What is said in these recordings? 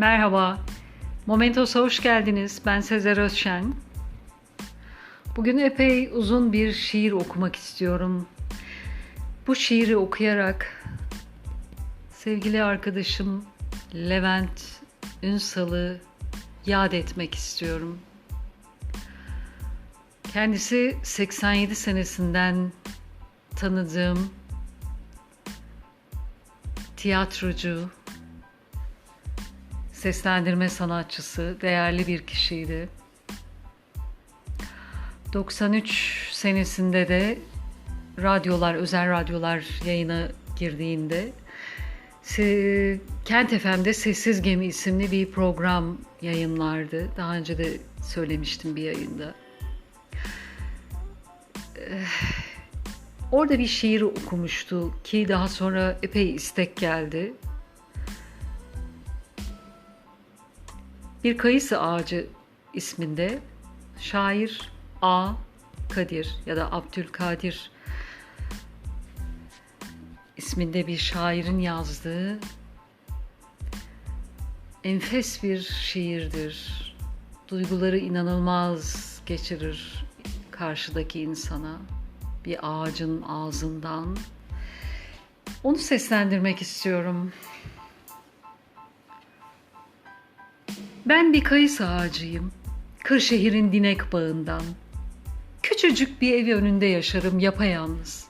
Merhaba. Momentos'a hoş geldiniz. Ben Sezer Özşen. Bugün epey uzun bir şiir okumak istiyorum. Bu şiiri okuyarak sevgili arkadaşım Levent Ünsal'ı yad etmek istiyorum. Kendisi 87 senesinden tanıdığım tiyatrocu, seslendirme sanatçısı, değerli bir kişiydi. 93 senesinde de radyolar, özel radyolar yayına girdiğinde Kent FM'de Sessiz Gemi isimli bir program yayınlardı. Daha önce de söylemiştim bir yayında. Orada bir şiir okumuştu ki daha sonra epey istek geldi. Bir Kayısı Ağacı isminde şair A. Kadir ya da Abdülkadir isminde bir şairin yazdığı enfes bir şiirdir. Duyguları inanılmaz geçirir karşıdaki insana bir ağacın ağzından. Onu seslendirmek istiyorum. Ben bir kayısı ağacıyım. Kırşehir'in dinek bağından. Küçücük bir evi önünde yaşarım yapayalnız.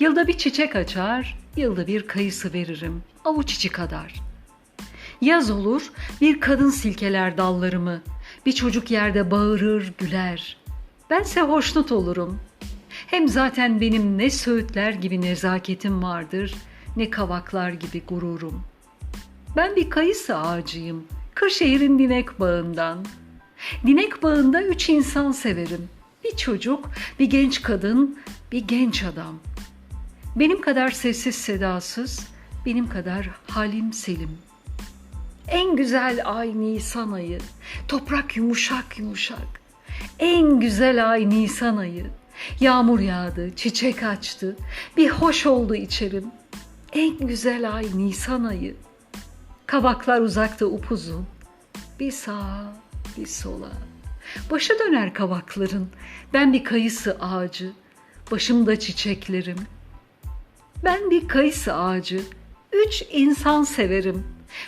Yılda bir çiçek açar, yılda bir kayısı veririm. Avuç içi kadar. Yaz olur, bir kadın silkeler dallarımı. Bir çocuk yerde bağırır, güler. Bense hoşnut olurum. Hem zaten benim ne söğütler gibi nezaketim vardır, ne kavaklar gibi gururum. Ben bir kayısı ağacıyım, Kırşehir'in dinek bağından. Dinek bağında üç insan severim. Bir çocuk, bir genç kadın, bir genç adam. Benim kadar sessiz sedasız, benim kadar halim selim. En güzel ay Nisan ayı, toprak yumuşak yumuşak. En güzel ay Nisan ayı, Yağmur yağdı, çiçek açtı. Bir hoş oldu içerim. En güzel ay Nisan ayı. Kavaklar uzakta upuzun. Bir sağa, bir sola. Başı döner kavakların. Ben bir kayısı ağacı. Başımda çiçeklerim. Ben bir kayısı ağacı. Üç insan severim.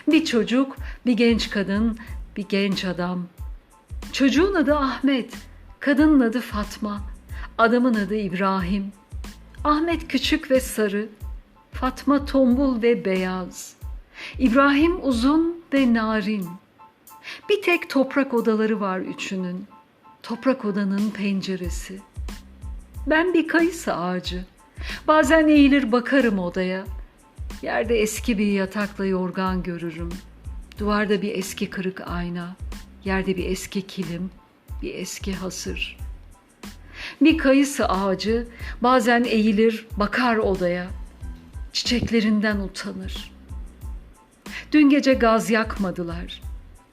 Bir çocuk, bir genç kadın, bir genç adam. Çocuğun adı Ahmet, kadının adı Fatma. Adamın adı İbrahim. Ahmet küçük ve sarı. Fatma tombul ve beyaz. İbrahim uzun ve narin. Bir tek toprak odaları var üçünün. Toprak odanın penceresi. Ben bir kayısı ağacı. Bazen eğilir bakarım odaya. Yerde eski bir yatakla yorgan görürüm. Duvarda bir eski kırık ayna. Yerde bir eski kilim, bir eski hasır.'' Bir kayısı ağacı bazen eğilir, bakar odaya. Çiçeklerinden utanır. Dün gece gaz yakmadılar.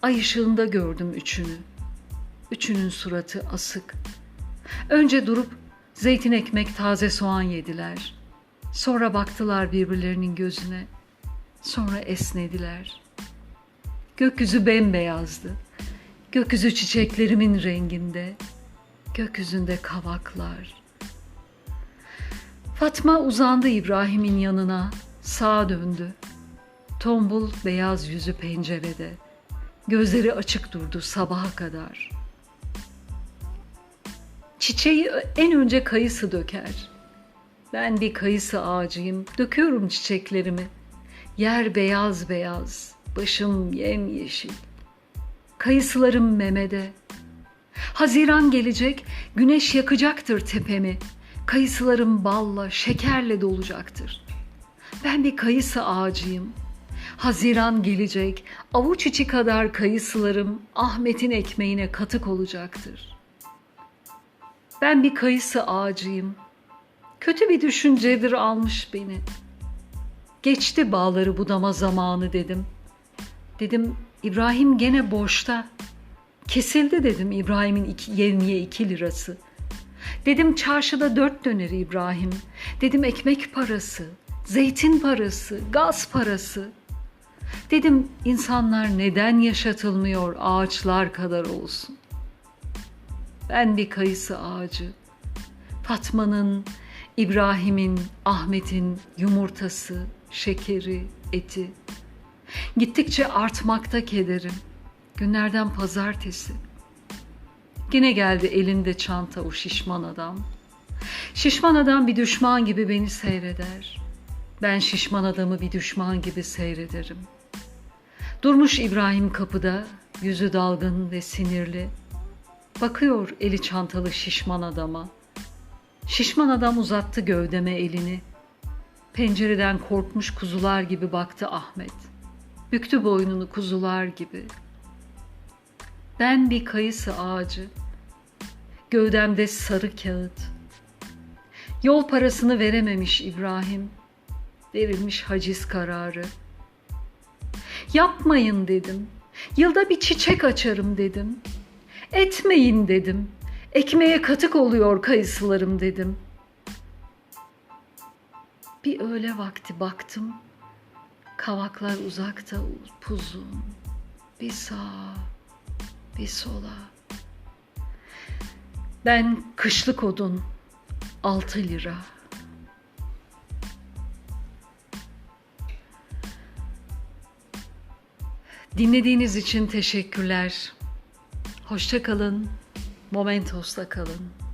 Ay ışığında gördüm üçünü. Üçünün suratı asık. Önce durup zeytin ekmek, taze soğan yediler. Sonra baktılar birbirlerinin gözüne. Sonra esnediler. Gökyüzü bembeyazdı. Gökyüzü çiçeklerimin renginde gökyüzünde kavaklar. Fatma uzandı İbrahim'in yanına, sağa döndü. Tombul beyaz yüzü pencerede. Gözleri açık durdu sabaha kadar. Çiçeği en önce kayısı döker. Ben bir kayısı ağacıyım, döküyorum çiçeklerimi. Yer beyaz beyaz, başım yemyeşil. Kayısılarım memede, Haziran gelecek, güneş yakacaktır tepemi. Kayısılarım balla, şekerle dolacaktır. Ben bir kayısı ağacıyım. Haziran gelecek, avuç içi kadar kayısılarım Ahmet'in ekmeğine katık olacaktır. Ben bir kayısı ağacıyım. Kötü bir düşüncedir almış beni. Geçti bağları budama zamanı dedim. Dedim İbrahim gene boşta. Kesildi dedim İbrahim'in iki, yevmiye iki lirası. Dedim çarşıda dört döner İbrahim. Dedim ekmek parası, zeytin parası, gaz parası. Dedim insanlar neden yaşatılmıyor ağaçlar kadar olsun. Ben bir kayısı ağacı. Fatma'nın, İbrahim'in, Ahmet'in yumurtası, şekeri, eti. Gittikçe artmakta kederim. Günlerden pazartesi. Yine geldi elinde çanta o şişman adam. Şişman adam bir düşman gibi beni seyreder. Ben şişman adamı bir düşman gibi seyrederim. Durmuş İbrahim kapıda, yüzü dalgın ve sinirli. Bakıyor eli çantalı şişman adama. Şişman adam uzattı gövdeme elini. Pencereden korkmuş kuzular gibi baktı Ahmet. Büktü boynunu kuzular gibi. Ben bir kayısı ağacı. Gövdemde sarı kağıt. Yol parasını verememiş İbrahim. Verilmiş haciz kararı. Yapmayın dedim. Yılda bir çiçek açarım dedim. Etmeyin dedim. Ekmeğe katık oluyor kayısılarım dedim. Bir öğle vakti baktım. Kavaklar uzakta upuzun. Bir sağa, bir sola. Ben kışlık odun altı lira. Dinlediğiniz için teşekkürler. Hoşça kalın. Momentos'ta kalın.